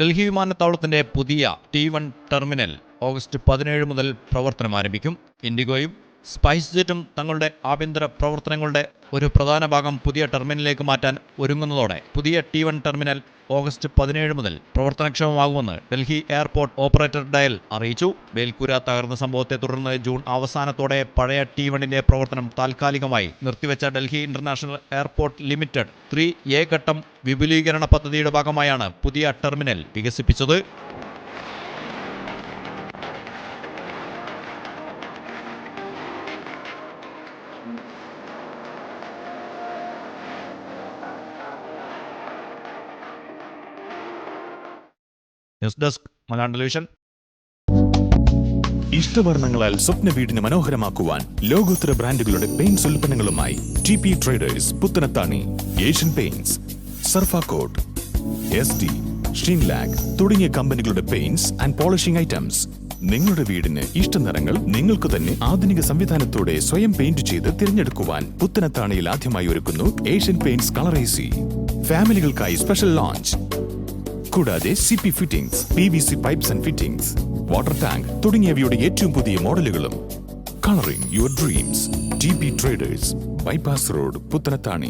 ഡൽഹി വിമാനത്താവളത്തിന്റെ പുതിയ T one terminal August പതിനേഴ് മുതൽ പ്രവർത്തനം ആരംഭിക്കും. ഇൻഡിഗോയും സ്പൈസ് ജെറ്റും തങ്ങളുടെ ആഭ്യന്തര പ്രവർത്തനങ്ങളുടെ ഒരു പ്രധാന ഭാഗം പുതിയ ടെർമിനലിലേക്ക് മാറ്റാൻ ഒരുങ്ങുന്നതോടെ പുതിയ ടി വൺ ടെർമിനൽ ഓഗസ്റ്റ് പതിനേഴ് മുതൽ പ്രവർത്തനക്ഷമമാകുമെന്ന് ഡൽഹി എയർപോർട്ട് ഓപ്പറേറ്റർ ഡയൽ അറിയിച്ചു. മേൽക്കൂര തകർന്ന സംഭവത്തെ തുടർന്ന് ജൂൺ അവസാനത്തോടെ പഴയ ടി വണ്ണിന്റെ പ്രവർത്തനം താൽക്കാലികമായി നിർത്തിവെച്ച Delhi international airport limited three A ഘട്ടം വിപുലീകരണ പദ്ധതിയുടെ ഭാഗമായാണ് പുതിയ ടെർമിനൽ വികസിപ്പിച്ചത്. News desk Malayalam television. ഇഷ്ടവർണങ്ങളാൽ സ്വപ്ന വീടിന് മനോഹരമാക്കുവാൻ ലോകോത്തര ബ്രാൻഡുകളുടെ paints ഉൽപ്പന്നങ്ങളുമായി T P traders Puthanathani Asian Paints Surfacoat S D Sheenlac തുടങ്ങിയ കമ്പനികളുടെ പെയിന്റ്സ് ആൻഡ് പോളിഷിംഗ് ഐറ്റംസ്. നിങ്ങളുടെ വീടിന് ഇഷ്ട നിറങ്ങൾ നിങ്ങൾക്ക് തന്നെ ആധുനിക സംവിധാനത്തോടെ സ്വയം പെയിന്റ് ചെയ്ത് തിരഞ്ഞെടുക്കുവാൻ പുത്തനത്താണിയിൽ ആദ്യമായി ഒരുക്കുന്നു ഏഷ്യൻ പെയിന്റ്സ് കളറേസി ഫാമിലികൾക്കായി സ്പെഷ്യൽ ലോഞ്ച്. കൂടാതെ C P fittings P V C pipes and fittings water tank തുടങ്ങിയവയുടെ ഏറ്റവും പുതിയ മോഡലുകളും. Colouring your dreams T P traders bypass road Puthanathani